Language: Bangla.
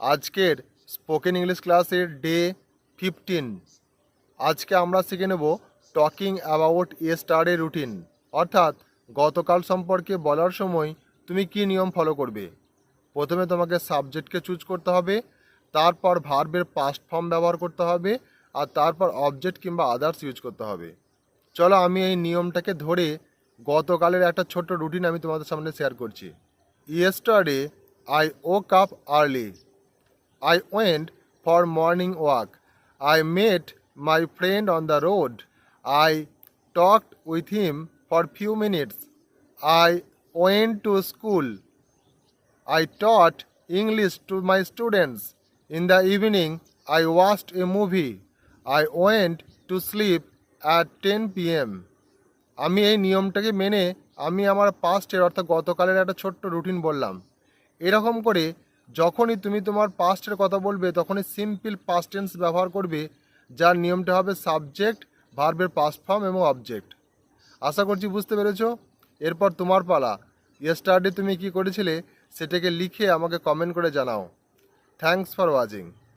আজকের স্পোকেন ইংলিশ ক্লাসের ডে ফিফটিন আজকে আমরা শিখে নেব টকিং অ্যাবাউট এ স্টারে রুটিন অর্থাৎ গতকাল সম্পর্কে বলার সময় তুমি কি নিয়ম ফলো করবে? প্রথমে তোমাকে সাবজেক্টকে চুজ করতে হবে, তারপর ভার্বের পাস্ট ফর্ম ব্যবহার করতে হবে, আর তারপর অবজেক্ট কিংবা আদার্স ইউজ করতে হবে। চলো আমি এই নিয়মটাকে ধরে গতকালের একটা ছোট্ট রুটিন আমি তোমাদের সামনে শেয়ার করছি। Yesterday I woke up early I went for morning walk. I met my friend on the road. I talked with him for few minutes. I went to school. I taught English to my students. In the evening, I watched a movie. I went to sleep at 10 p.m. আমি এই নিয়মটাকে মেনে আমি আমার পাস্টের অর্থাৎ গতকালের একটা ছোট্ট রুটিন বললাম এরকম করে যখনই তুমি তোমার পাস্টের কথা বলবে, তখনই সিম্পল পাস্ট টেন্স ব্যবহার করবে, যার নিয়মটা হবে সাবজেক্ট ভার্বের পাস্ট ফর্ম এবং অবজেক্ট আশা করছি বুঝতে পেরেছ? এরপর তোমার পালা। ইয়েস্টারডে তুমি কি করেছিলে? সেটাকে লিখে আমাকে কমেন্ট করে জানাও। Thanks for watching